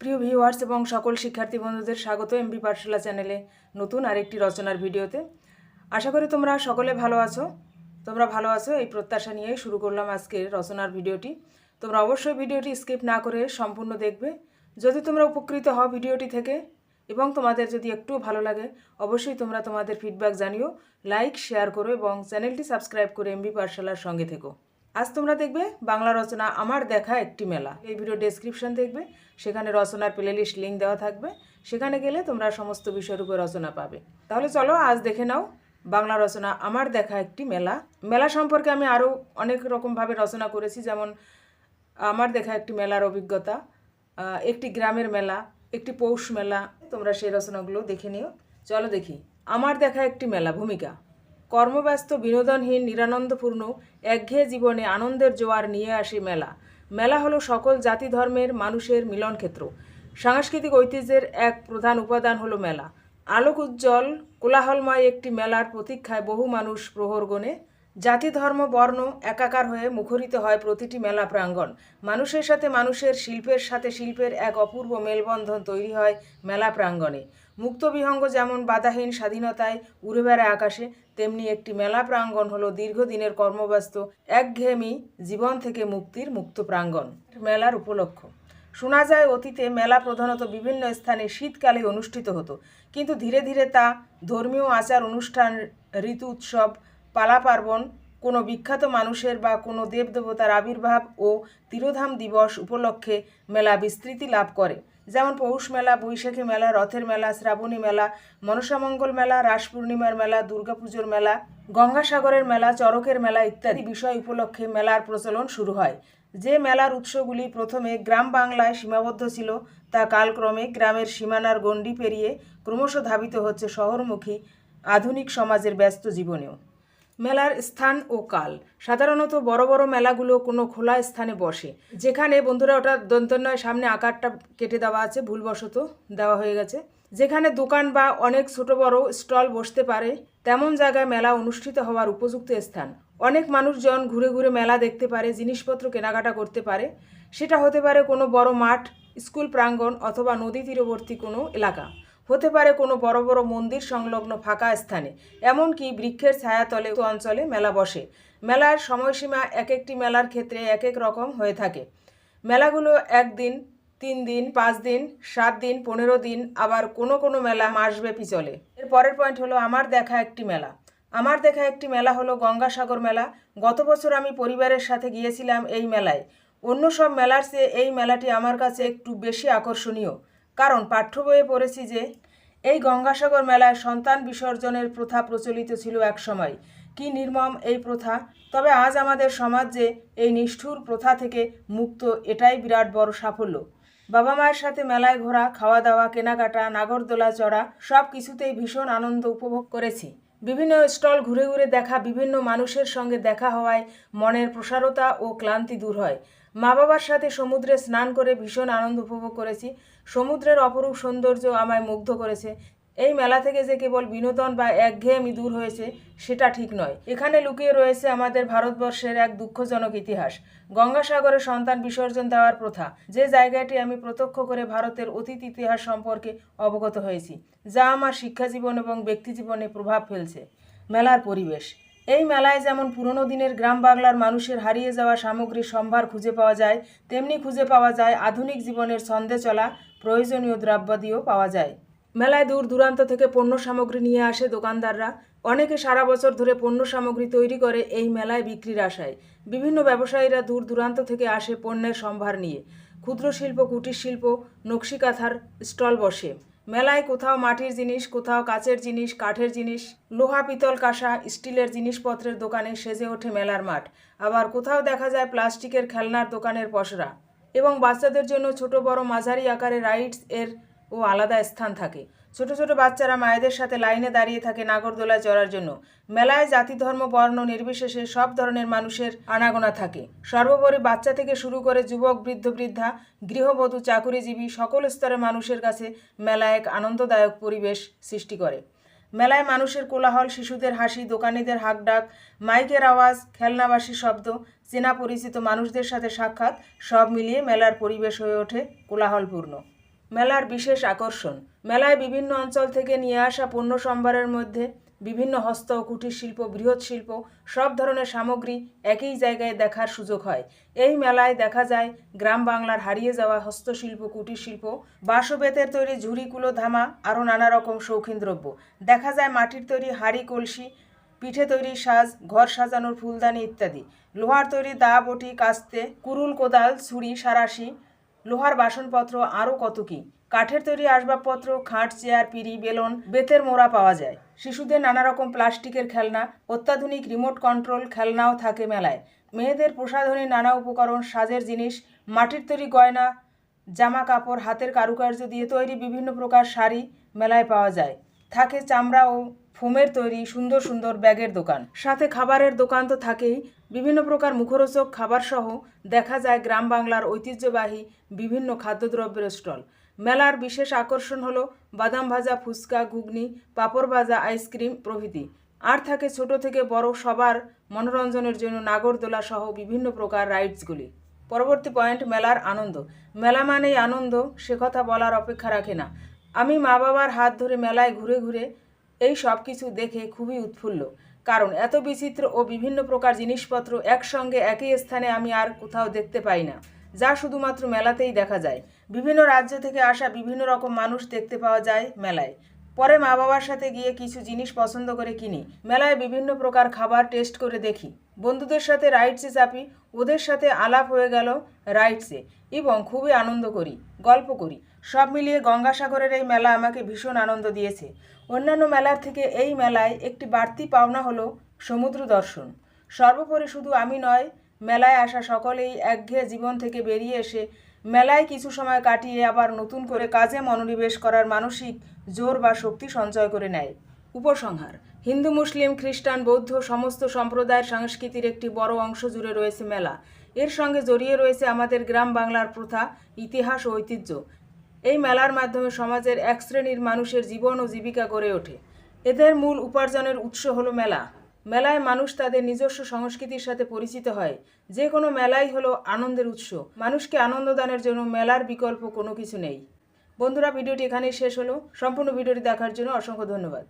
প্রিয় ভিউয়ার্স এবং সকল শিক্ষার্থী বন্ধুদের স্বাগত এমবি পাঠশালা চ্যানেলে নতুন আরেকটি রচনার ভিডিওতে। আশা করি তোমরা সকলে ভালো আছো। তোমরা ভালো আছো, এই প্রত্যাশা নিয়েই শুরু করলাম আজকের রচনার ভিডিওটি। তোমরা অবশ্যই ভিডিওটি স্কিপ না করে সম্পূর্ণ দেখবে। যদি তোমরা উপকৃত হও ভিডিওটি থেকে এবং তোমাদের যদি একটু ভালো লাগে, অবশ্যই তোমরা তোমাদের ফিডব্যাক জানিও লাইক শেয়ার করো এবং চ্যানেলটি সাবস্ক্রাইব করে এমবি পাঠশালার সঙ্গে থেকো। আজ তোমরা দেখবে বাংলা রচনা আমার দেখা একটি মেলা। এই ভিডিও ডেসক্রিপশন দেখবে, সেখানে রচনার প্লেলিস্ট লিঙ্ক দেওয়া থাকবে, সেখানে গেলে তোমরা সমস্ত বিষয়ের উপর রচনা পাবে। তাহলে চলো আজ দেখে নাও বাংলা রচনা আমার দেখা একটি মেলা। মেলা সম্পর্কে আমি আরও অনেক রকমভাবে রচনা করেছি, যেমন আমার দেখা একটি মেলার অভিজ্ঞতা একটি গ্রামের মেলা, একটি পৌষ মেলা, তোমরা সেই রচনাগুলো দেখে নিও। চলো দেখি, আমার দেখা একটি মেলা ভূমিকা। কর্মব্যস্ত বিনোদনহীন নিরানন্দপূর্ণ, একঘেয়ে জীবনে আনন্দের জোয়ার নিয়ে আসে মেলা। মেলা হলো সকল জাতি ধর্মের মানুষের মিলনক্ষেত্র। সাংস্কৃতিক ঐতিহ্যের এক প্রধান উপাদান হলো মেলা। আলোক উজ্জ্বল, কোলাহলময় একটি মেলার প্রতীক্ষায় বহু মানুষ প্রহর গণে জাতি, ধর্ম, বর্ণ একাকার হয়ে মুখরিত হয় প্রতিটি মেলা প্রাঙ্গণ। মানুষের সাথে মানুষের, শিল্পের সাথে শিল্পের এক অপূর্ব মেলবন্ধন তৈরি হয় মেলা প্রাঙ্গণে। মুক্ত বিহঙ্গ যেমন বাধাহীন স্বাধীনতায় উড়ে বেড়ায় আকাশে, তেমনি একটি মেলা প্রাঙ্গণ হলো দীর্ঘদিনের কর্মব্যস্ত, একঘেয়েমি জীবন থেকে মুক্তির মুক্ত প্রাঙ্গণ। মেলার উপলক্ষ। শোনা যায় অতীতে মেলা প্রধানত বিভিন্ন স্থানে শীতকালে অনুষ্ঠিত হতো, কিন্তু ধীরে ধীরে তা ধর্মীয় আচার অনুষ্ঠান, ঋতু উৎসব পালা পার্বণ কোনো বিখ্যাত মানুষের বা কোনো দেবদেবতার আবির্ভাব ও তিরোধাম দিবস উপলক্ষে মেলা বিস্তৃতি লাভ করে। যেমন পৌষ মেলা, বৈশাখী মেলা, রথের মেলা, শ্রাবণী মেলা মনসামঙ্গল মেলা, রাস পূর্ণিমার মেলা দুর্গাপুজোর মেলা, গঙ্গাসাগরের মেলা চরকের মেলা ইত্যাদি বিষয় উপলক্ষে মেলার প্রচলন শুরু হয়। যে মেলার উৎসগুলি প্রথমে গ্রাম বাংলায় সীমাবদ্ধ ছিল, তা কালক্রমে গ্রামের সীমানার গণ্ডি পেরিয়ে ক্রমশ ধাবিত হচ্ছে শহরমুখী আধুনিক সমাজের ব্যস্ত জীবনেও। মেলার স্থান ও কাল। সাধারণত বড় বড় মেলাগুলো কোনো খোলা স্থানে বসে। যেখানে বন্ধুরা ওটা দন্তন্বয় সামনে আকারটা কেটে দেওয়া আছে, ভুলবশত দেওয়া হয়ে গেছে। যেখানে দোকান বা অনেক ছোট বড় স্টল বসতে পারে, তেমন জায়গায় মেলা অনুষ্ঠিত হওয়ার উপযুক্ত স্থান। অনেক মানুষজন ঘুরে ঘুরে মেলা দেখতে পারে, জিনিসপত্র কেনাকাটা করতে পারে। সেটা হতে পারে কোনো বড় মাঠ, স্কুল প্রাঙ্গণ অথবা নদী তীরবর্তী কোনো এলাকা। হতে পারে কোনো বড় বড় মন্দির সংলগ্ন ফাঁকা স্থানে, এমনকি বৃক্ষের ছায়াতলে অঞ্চলে মেলা বসে। মেলার সময়সীমা এক একটি মেলার ক্ষেত্রে এক এক রকম হয়ে থাকে। মেলাগুলো একদিন, তিন দিন, পাঁচ দিন, সাত দিন, পনেরো দিন, আবার কোনো কোনো মেলা মাসব্যাপী চলে। এর পরের পয়েন্ট হলো আমার দেখা একটি মেলা। আমার দেখা একটি মেলা হলো গঙ্গাসাগর মেলা। গত বছর আমি পরিবারের সাথে গিয়েছিলাম এই মেলায়। অন্য সব মেলার চেয়ে এই মেলাটি আমার কাছে একটু বেশি আকর্ষণীয়। কারণ পাঠ্য বইয়ে পড়েছি যে, এই গঙ্গাসাগর মেলায় সন্তান বিসর্জনের প্রথা প্রচলিত ছিল এক সময়। কি নির্মম এই প্রথা? তবে আজ আমাদের সমাজ এই নিষ্ঠুর প্রথা থেকে মুক্ত, এটাই বিরাট বড় সাফল্য। বাবা মায়ের সাথে মেলায় ঘোরা খাওয়া দাওয়া কেনাকাটা, নাগরদোলা চড়া, সব কিছুতেই ভীষণ আনন্দ উপভোগ করেছি। বিভিন্ন স্টল ঘুরে ঘুরে দেখা, বিভিন্ন মানুষের সঙ্গে দেখা হওয়ায় মনের প্রসারতা ও ক্লান্তি দূর হয়। মা বাবার সাথে সমুদ্রে স্নান করে ভীষণ আনন্দ উপভোগ করেছি। সমুদ্রের অপরূপ সৌন্দর্য আমায় মুগ্ধ করেছে। এই মেলা থেকে যে কেবল বিনোদন বা একঘেয়েমি দূর হয়েছে, সেটা ঠিক নয়। এখানে লুকিয়ে রয়েছে আমাদের ভারতবর্ষের এক দুঃখজনক ইতিহাস। গঙ্গাসাগরে সন্তান বিসর্জন দেওয়ার প্রথা। যে জায়গাটি আমি প্রত্যক্ষ করে ভারতের অতীত ইতিহাস সম্পর্কে অবগত হয়েছি, যা আমার শিক্ষা জীবন এবং ব্যক্তি জীবনে প্রভাব ফেলছে। মেলার পরিবেশ। এই মেলায় যেমন পুরনো দিনের গ্রাম বাংলার মানুষের হারিয়ে যাওয়া সামগ্রীর সম্ভার খুঁজে পাওয়া যায়, তেমনি খুঁজে পাওয়া যায় আধুনিক জীবনের ছন্দে চলা প্রয়োজনীয় দ্রব্যাদিও পাওয়া যায়। মেলায় দূর দূরান্ত থেকে পণ্য সামগ্রী নিয়ে আসে দোকানদাররা। অনেকে সারা বছর ধরে পণ্য সামগ্রী তৈরি করে এই মেলায় বিক্রির আশায়। বিভিন্ন ব্যবসায়ীরা দূর দূরান্ত থেকে আসে পণ্যের সম্ভার নিয়ে। ক্ষুদ্র শিল্প কুটির শিল্প নকশি কাঁথার স্টল বসে। মেলায় কোথাও মাটির জিনিস, কোথাও কাচের জিনিস, কাঠের জিনিস, লোহা, পিতল কাঁসা, স্টিলের জিনিসপত্রের দোকানে সেজে ওঠে মেলার মাঠ। আবার কোথাও দেখা যায় প্লাস্টিকের খেলনার দোকানের পসরা। এবং বাচ্চাদের জন্য ছোট বড় মাঝারি আকারে রাইডস এর ও আলাদা স্থান থাকে। ছোট ছোট বাচ্চারা মায়েদের সাথে লাইনে দাঁড়িয়ে থাকে নাগরদোলায় চড়ার জন্য। মেলায় জাতি, ধর্ম, বর্ণ নির্বিশেষে সব ধরনের মানুষের আনাগোনা থাকে। সর্বোপরি বাচ্চা থেকে শুরু করে যুবক, বৃদ্ধ, বৃদ্ধা, গৃহবধূ, চাকুরিজীবী সকল স্তরের মানুষের কাছে মেলা এক আনন্দদায়ক পরিবেশ সৃষ্টি করে। মেলায় মানুষের কোলাহল, শিশুদের হাসি, দোকানিদের হাকডাক, মাইকের আওয়াজ খেলনাবাসী শব্দ, চেনা পরিচিত মানুষদের সাথে সাক্ষাৎ, সব মিলিয়ে মেলার পরিবেশ হয়ে ওঠে কোলাহলপূর্ণ। মেলার বিশেষ আকর্ষণ। মেলায় বিভিন্ন অঞ্চল থেকে নিয়ে আসা পণ্য সম্ভারের মধ্যে বিভিন্ন হস্ত ও কুটির শিল্প, বৃহৎ শিল্প, সব ধরনের সামগ্রী একই জায়গায় দেখার সুযোগ হয়। এই মেলায় দেখা যায় গ্রাম বাংলার হারিয়ে যাওয়া হস্তশিল্প, কুটির শিল্প বাঁশ বেতের তৈরি ঝুড়ি কুলো ধামা আরও নানা রকম শৌখিন দ্রব্য দেখা যায় মাটির তৈরি হাঁড়ি, কলসি, পিঠে তৈরি সাজ, ঘর সাজানোর ফুলদানি ইত্যাদি। লোহার তৈরি দা বটি, কাস্তে, কুরুল কোদাল, ছুরি, সারাশি লোহার বাসনপত্র আরও কত কি? কাঠের তৈরি আসবাবপত্র, খাট, চেয়ার, পিড়ি, বেলন, বেতের মোড়া পাওয়া যায়। শিশুদের নানা রকম প্লাস্টিকের খেলনা, অত্যাধুনিক রিমোট কন্ট্রোল খেলনাও থাকে মেলায়। মেয়েদের প্রসাধনী, নানা উপকরণ, সাজের জিনিস, মাটির তৈরি গয়না জামা কাপড় হাতের কারুকার্য দিয়ে তৈরি বিভিন্ন প্রকার শাড়ি মেলায় পাওয়া যায়। থাকে চামড়া ও ফোমের তৈরি সুন্দর সুন্দর ব্যাগের দোকান। সাথে খাবারের দোকান তো থাকেই। বিভিন্ন প্রকার মুখরোচক খাবার সহ দেখা যায় গ্রাম বাংলার ঐতিহ্যবাহী বিভিন্ন খাদ্যদ্রব্যের স্টল। মেলার বিশেষ আকর্ষণ হলো বাদাম ভাজা, ফুচকা, ঘুগনি, পাঁপড় ভাজা, আইসক্রিম প্রভৃতি। আর থাকে ছোট থেকে বড় সবার মনোরঞ্জনের জন্য নাগরদোলা সহ বিভিন্ন প্রকার রাইডসগুলি। পরবর্তী পয়েন্ট, মেলার আনন্দ। মেলা মানেই আনন্দ, সে কথা বলার অপেক্ষা রাখে না। আমি মা বাবার হাত ধরে মেলায় ঘুরে ঘুরে এই সব কিছু দেখে খুবই উৎফুল্ল। কারণ এত বিচিত্র ও বিভিন্ন প্রকার জিনিসপত্র একসঙ্গে একই স্থানে আমি আর কোথাও দেখতে পাই না, যা শুধুমাত্র মেলাতেই দেখা যায়। বিভিন্ন রাজ্য থেকে আসা বিভিন্ন রকম মানুষ দেখতে পাওয়া যায় মেলায়। পরে মা বাবার সাথে গিয়ে কিছু জিনিস পছন্দ করে কিনি। মেলায় বিভিন্ন প্রকার খাবার টেস্ট করে দেখি। বন্ধুদের সাথে রাইডসে চাপি, ওদের সাথে আলাপ হয়ে গেল রাইডসে এবং খুবই আনন্দ করি, গল্প করি। সব মিলিয়ে গঙ্গাসাগরের এই মেলা আমাকে ভীষণ আনন্দ দিয়েছে। অন্যান্য মেলার থেকে এই মেলায় একটি বাড়তি পাওনা হলো সমুদ্র দর্শন। সর্বোপরি শুধু আমি নয়, মেলায় আসা সকলেই একঘেয়ে জীবন থেকে বেরিয়ে এসে মেলায় কিছু সময় কাটিয়ে আবার নতুন করে কাজে মনোনিবেশ করার মানসিক জোর বা শক্তি সঞ্চয় করে নেয়। উপসংহার, হিন্দু, মুসলিম, খ্রিস্টান, বৌদ্ধ সমস্ত সম্প্রদায়ের সংস্কৃতির একটি বড় অংশ জুড়ে রয়েছে মেলা। এর সঙ্গে জড়িয়ে রয়েছে আমাদের গ্রাম বাংলার প্রথা, ইতিহাস ও ঐতিহ্য। এই মেলার মাধ্যমে সমাজের এক শ্রেণির মানুষের জীবন ও জীবিকা গড়ে ওঠে। এদের মূল উপার্জনের উৎস হলো মেলা। মেলায় মানুষ তাদের নিজস্ব সংস্কৃতির সাথে পরিচিত হয়। যে কোনো মেলাই হলো আনন্দের উৎস। মানুষকে আনন্দ দানের জন্য মেলার বিকল্প কোনো কিছু নেই। বন্ধুরা, ভিডিওটি এখানেই শেষ হলো। সম্পূর্ণ ভিডিওটি দেখার জন্য অসংখ্য ধন্যবাদ।